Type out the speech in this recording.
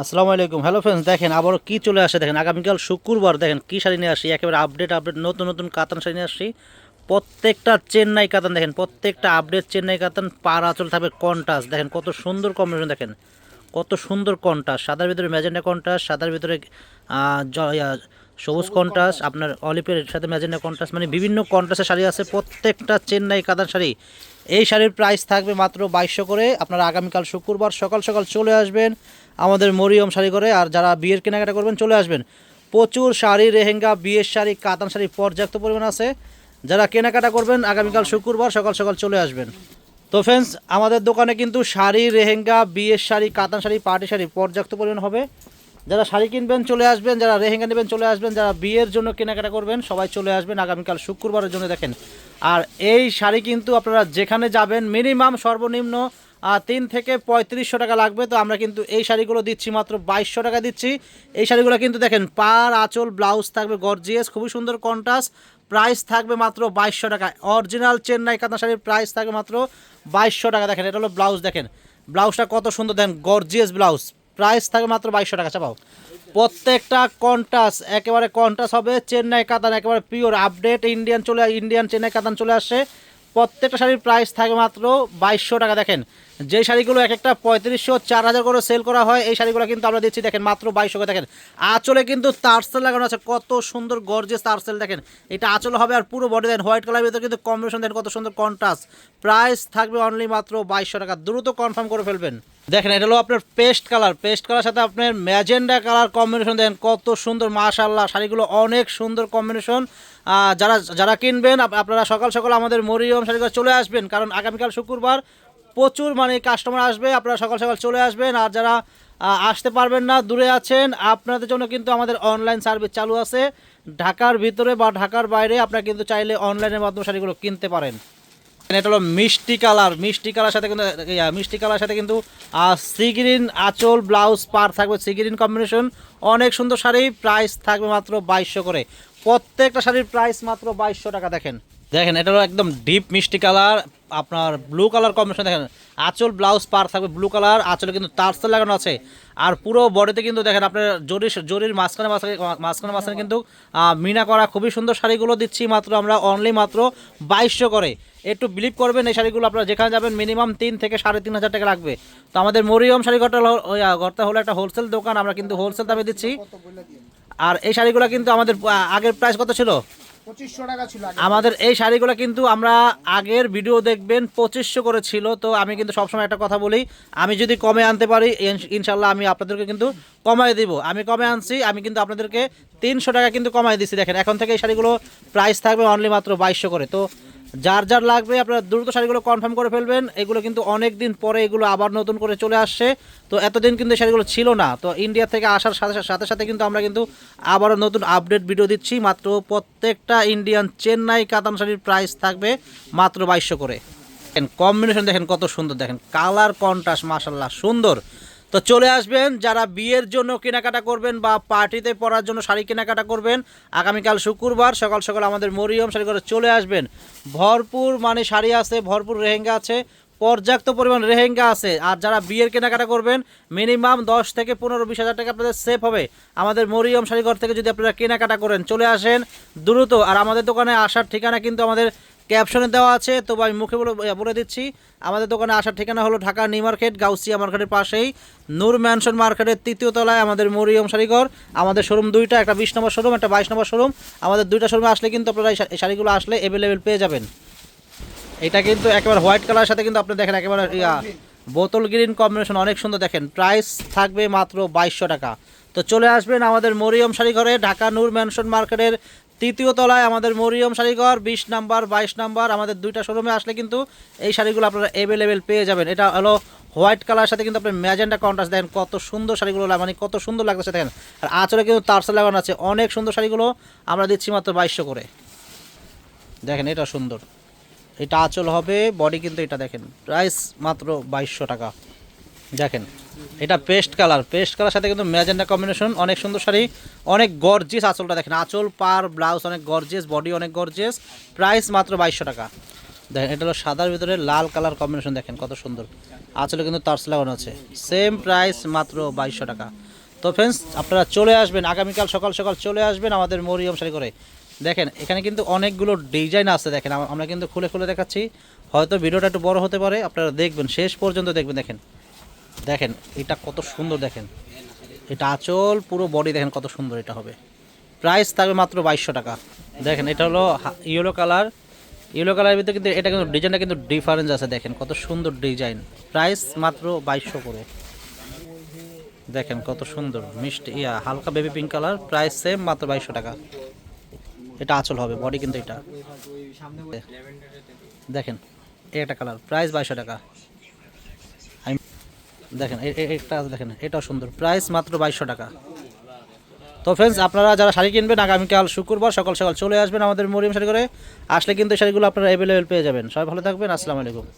আসসালামু আলাইকুম। Hello friends দেখেন আবারও কী চলে আসে? দেখেন আগামীকাল শুক্রবার দেখেন কী শাড়ি নিয়ে আসি? একেবারে আপডেট আপডেট নতুন নতুন কাতান শাড়ি নিয়ে আসি। প্রত্যেকটা চেন্নাই কাতান দেখেন, প্রত্যেকটা আপডেট চেন্নাই কাতান পার আঁচল থাকবে কন্টাস দেখেন কত সুন্দর কম্বিনেশন দেখেন। কত সুন্দর কন্টাস সাদার ভিতরে ম্যাজেন্ডা কন্টাস সাদার ভিতরে সবুজ কন্টাস আপনার অলিপের সাথে ম্যাজেন্ডা কন্টাস মানে বিভিন্ন কন্টাসের শাড়ি আছে, প্রত্যেকটা চেন্নাই কাতান শাড়ি। এই শাড়ির প্রাইস থাকবে মাত্র বাইশশো করে। আপনারা আগামীকাল শুক্রবার সকাল সকাল চলে আসবেন আমাদের মরিয়ম শাড়ি করে আর যারা বিয়ের কেনাকাটা করবেন চলে আসবেন। প্রচুর শাড়ি, রেহেঙ্গা, বিয়ের শাড়ি, কাতান শাড়ি পর্যাপ্ত পরিমাণ আছে। যারা কেনাকাটা করবেন, আগামীকাল শুক্রবার সকাল সকাল চলে আসবেন। তো ফ্রেন্ডস আমাদের দোকানে কিন্তু শাড়ি, রেহেঙ্গা, বিয়ের শাড়ি, কাতান শাড়ি, পার্টি শাড়ি পর্যাপ্ত পরিমাণ হবে। যারা শাড়ি কিনবেন চলে আসবেন, যারা রেহেঙ্গা নেবেন চলে আসবেন, যারা বিয়ের জন্য কেনাকাটা করবেন, সবাই চলে আসবেন আগামীকাল শুক্রবারের জন্য দেখেন। আর এই শাড়ি কিন্তু আপনারা যেখানে যাবেন, মিনিমাম সর্বনিম্ন তিন থেকে পঁয়ত্রিশশো টাকা লাগবে। তো আমরা কিন্তু এই শাড়িগুলো দিচ্ছি মাত্র বাইশশো টাকা দিচ্ছি। এই শাড়িগুলো কিন্তু দেখেন, পার আঁচল ব্লাউজ থাকবে গর্জিয়াস, খুবই সুন্দর কন্ট্রাস্ট প্রাইস থাকবে মাত্র বাইশশো টাকা। অরিজিনাল চেন্নাই কাতান শাড়ির প্রাইস থাকবে মাত্র বাইশশো টাকা। দেখেন, এটা হলো ব্লাউজ, দেখেন। ব্লাউজটা কত সুন্দর, দেখেন, গর্জিয়াস ব্লাউজ। প্রাইস থাকবে মাত্র বাইশশো টাকা চাপাও প্রত্যেকটা কন্টাস একেবারে কন্টাস হবে চেন্নাই কাতান, একেবারে পিওর আপডেট ইন্ডিয়ান চলে ইন্ডিয়ান চেন্নাই কাতান চলে আসে। প্রত্যেকটা শাড়ির প্রাইস থাকে মাত্র বাইশশো টাকা, দেখেন। যে শাড়িগুলো এক একটা পঁয়ত্রিশশো, চার হাজার করে সেল করা হয়, এই শাড়িগুলো কিন্তু আমরা দিচ্ছি, দেখেন মাত্র বাইশশো করে। দেখেন, আঁচলে কিন্তু তারসেল লাগানো আছে, কত সুন্দর গর্জেস তারসেল দেখেন। এটা আঁচল হবে আর পুরো বডি দেন হোয়াইট কালারের ভিতরে কিন্তু কম্বিনেশন দেন কত সুন্দর কন্ট্রাস্ট প্রাইস থাকবে অনলি মাত্র বাইশশো টাকা। দ্রুত কনফার্ম করে ফেলবেন। দেখেন, এটা হলো আপনার পেস্ট কালার পেস্ট কালার সাথে আপনার ম্যাজেন্ডা কালার কম্বিনেশন দেন কত সুন্দর মাশাল্লাহ শাড়িগুলো অনেক সুন্দর কম্বিনেশন যারা যারা কিনবেন আপনারা সকাল সকাল আমাদের মরিয়ম শাড়িগুলো চলে আসবেন, কারণ আগামীকাল শুক্রবার প্রচুর মানে কাস্টমার আসবে, আপনারা সকাল সকাল চলে আসবেন। আর যারা আসতে পারবেন না, দূরে আছেন, আপনাদের জন্য কিন্তু আমাদের অনলাইন সার্ভিস চালু আছে। ঢাকার ভিতরে বা ঢাকার বাইরে আপনারা কিন্তু চাইলে অনলাইনের মাধ্যমে শাড়িগুলো কিনতে পারেন। এটা হলো মিষ্টি কালার মিষ্টি কালার সাথে কিন্তু মিষ্টি কালার সাথে কিন্তু সি গ্রিন আঁচল ব্লাউজ পার থাকবে সি গ্রিন কম্বিনেশন অনেক সুন্দর শাড়ি প্রাইস থাকবে মাত্র বাইশশো করে। প্রত্যেকটা শাড়ির প্রাইস মাত্র বাইশশো টাকা, দেখেন। দেখেন, এটা হলো একদম ডিপ মিষ্টি কালার আপনার ব্লু কালার কম্বিনেশন দেখেন আঁচল ব্লাউজ পার থাকবে ব্লু কালার আঁচলে কিন্তু টার্সেল লাগানো আছে। আর পুরো বডিতে কিন্তু দেখেন আপনার জরির জরির মাঝখানে মাঝখানে মাঝখানে মাঝখানে কিন্তু মিনা করা খুবই সুন্দর শাড়িগুলো দিচ্ছি মাত্র আমরা অনলি মাত্র বাইশশো করে। একটু বিলিভ করবেন এই শাড়িগুলো আপনারা যেখানে যাবেন মিনিমাম তিন থেকে সাড়ে তিন হাজার টাকা লাগবে। তো আমাদের মরিয়ম শাড়ি ঘরটা ঘরটা হলো একটা হোলসেল দোকান আমরা কিন্তু হোলসেল দামে দিচ্ছি। আর এই শাড়িগুলো কিন্তু আমাদের আগের প্রাইস কত ছিল? আমাদের এই শাড়িগুলো কিন্তু আমরা আগের ভিডিও দেখবেন পঁচিশশো করে ছিল তো আমি কিন্তু সবসময় একটা কথা বলি আমি যদি কমে আনতে পারি ইনশাল্লাহ আমি আপনাদেরকে কিন্তু কমাই দিব। আমি কমে আনছি আমি কিন্তু আপনাদেরকে তিনশো টাকা কিন্তু কমাই দিচ্ছি দেখেন এখন থেকে এই শাড়িগুলো প্রাইস থাকবে অনলি মাত্র বাইশশো করে তো যার যার লাগবে আপনারা দ্রুত শাড়িগুলো কনফার্ম করে ফেলবেন। এগুলো কিন্তু অনেক দিন পরে এগুলো আবার নতুন করে চলে আসছে। তো এতদিন কিন্তু এই শাড়িগুলো ছিল না। তো ইন্ডিয়া থেকে আসার সাথে সাথে সাথে কিন্তু আমরা কিন্তু আবারও নতুন আপডেট ভিডিও দিচ্ছি। মাত্র প্রত্যেকটা ইন্ডিয়ান চেন্নাই কাতান শাড়ির প্রাইস থাকবে মাত্র বাইশশো করে। কম্বিনেশন দেখেন কত সুন্দর। দেখেন কালার কন্ট্রাস্ট মাসাল্লাহ সুন্দর। তো চলে আসবেন, যারা বিয়ের জন্য কেনাকাটা করবেন বা পার্টিতে পরার জন্য শাড়ি কেনাকাটা করবেন, আগামীকাল শুক্রবার সকাল সকাল আমাদের মরিয়ম শাড়ি করে চলে আসবেন। ভরপুর মানে শাড়ি আছে, ভরপুর রেহেঙ্গা আছে, পর্যাপ্ত পরিমাণ রেহেঙ্গা আছে। আর যারা বিয়ের কেনাকাটা করবেন, মিনিমাম দশ থেকে পনেরো বিশ হাজার টাকা আপনাদের সেভ হবে। আমাদের মরিয়ম শাড়িঘর থেকে যদি আপনারা কেনাকাটা করেন, চলে আসেন দ্রুত। আর আমাদের দোকানে আসার ঠিকানা কিন্তু আমাদের ক্যাপশনে দেওয়া আছে, তো আমি মুখে বলে বলে দিচ্ছি। আমাদের দোকানে আসার ঠিকানা হলো ঢাকা নিউ মার্কেট, গাউসিয়া মার্কেটের পাশেই। নূর ম্যানশন মার্কেটের তৃতীয় তলায় আমাদের মরিয়ম শাড়িঘর। আমাদের শোরুম দুইটা, একটা বিশ নম্বর শোরুম একটা বাইশ নম্বর শোরুম আমাদের দুইটা শোরুমে আসলে কিন্তু আপনারা এই শাড়িগুলো আসলে অ্যাভেলেবেল পেয়ে যাবেন। এটা কিন্তু একেবারে হোয়াইট কালারের সাথে কিন্তু আপনি দেখেন একেবারে বোতল গ্রিন কম্বিনেশন অনেক সুন্দর দেখেন। প্রাইস থাকবে মাত্র বাইশশো টাকা। তো চলে আসবেন আমাদের মরিয়ম শাড়িঘরে, ঢাকা নূর ম্যানশন মার্কেটের তৃতীয় তলায় আমাদের মরিয়ম শাড়িঘর বিশ নাম্বার, বাইশ নাম্বার, আমাদের দুইটা শোরুমে আসলে কিন্তু এই শাড়িগুলো আপনারা অ্যাভেলেবেল পেয়ে যাবেন। এটা হলো হোয়াইট কালার সাথে কিন্তু আপনি ম্যাজেন্ডা কন্ট্রাস্ট দেখেন, কত সুন্দর শাড়িগুলো মানে কত সুন্দর লাগতেছে দেখেন। আর আঁচলে কিন্তু তারসা লাগানো আছে, অনেক সুন্দর শাড়িগুলো আমরা দিচ্ছি মাত্র বাইশশো করে। দেখেন এটা সুন্দর। এটা আঁচল হবে বডি কিন্তু এটা দেখেন প্রাইস মাত্র বাইশশো টাকা। দেখেন। এটা পেস্ট কালার পেস্ট কালার সাথে কিন্তু ম্যাজেন্ডা কম্বিনেশন অনেক সুন্দর শাড়ি, অনেক গর্জিয়াস আঁচলটা দেখেন, আঁচল, পার ব্লাউজ অনেক গর্জিয়াস বডি অনেক গর্জিয়াস প্রাইস মাত্র বাইশশো টাকা। দেখেন, এটা হলো সাদার ভিতরে লাল কালার কম্বিনেশন দেখেন কত সুন্দর। আঁচলে কিন্তু তার্স লাগানো আছে সেম প্রাইস মাত্র বাইশশো টাকা। তো ফ্রেন্ডস আপনারা চলে আসবেন, আগামীকাল সকাল সকাল চলে আসবেন আমাদের মরিয়ম শাড়ি করে। দেখেন, এখানে কিন্তু অনেকগুলো ডিজাইন আছে, দেখেন আমরা কিন্তু খুলে খুলে দেখাচ্ছি। হয়তো ভিডিওটা একটু বড় হতে পারে, আপনারা দেখবেন, শেষ পর্যন্ত দেখবেন, দেখেন। দেখেন, এটা কত সুন্দর দেখেন। এটা আঁচল, পুরো বডি দেখেন কত সুন্দর এটা হবে। প্রাইস থাকবে মাত্র বাইশশো টাকা। দেখেন, এটা হলো ইয়েলো কালার ইয়েলো কালারের ভিতরে কিন্তু এটা কিন্তু ডিজাইনটা কিন্তু ডিফারেন্স আছে, দেখেন, কত সুন্দর ডিজাইন প্রাইস মাত্র বাইশশো করে। দেখেন, কত সুন্দর, মিষ্টি, ইয়া, হালকা baby pink colour price same মাত্র বাইশশো টাকা। এটা আঁচল হবে বডি কিন্তু এটা। দেখেন একটা কালার প্রাইস বাইশশো টাকা। দেখেন এটা দেখেন, এটাও সুন্দর। প্রাইস মাত্র বাইশশো টাকা। তো ফ্রেন্ডস আপনারা যারা শাড়ি কিনবেন, আগামীকাল শুক্রবার সকাল সকাল চলে আসবেন আমাদের মরিয়াম শাড়ি করে আসলে কিন্তু শাড়িগুলো আপনারা অ্যাভেলেবেল পেয়ে যাবেন। সবাই ভালো থাকবেন, আসসালামু আলাইকুম।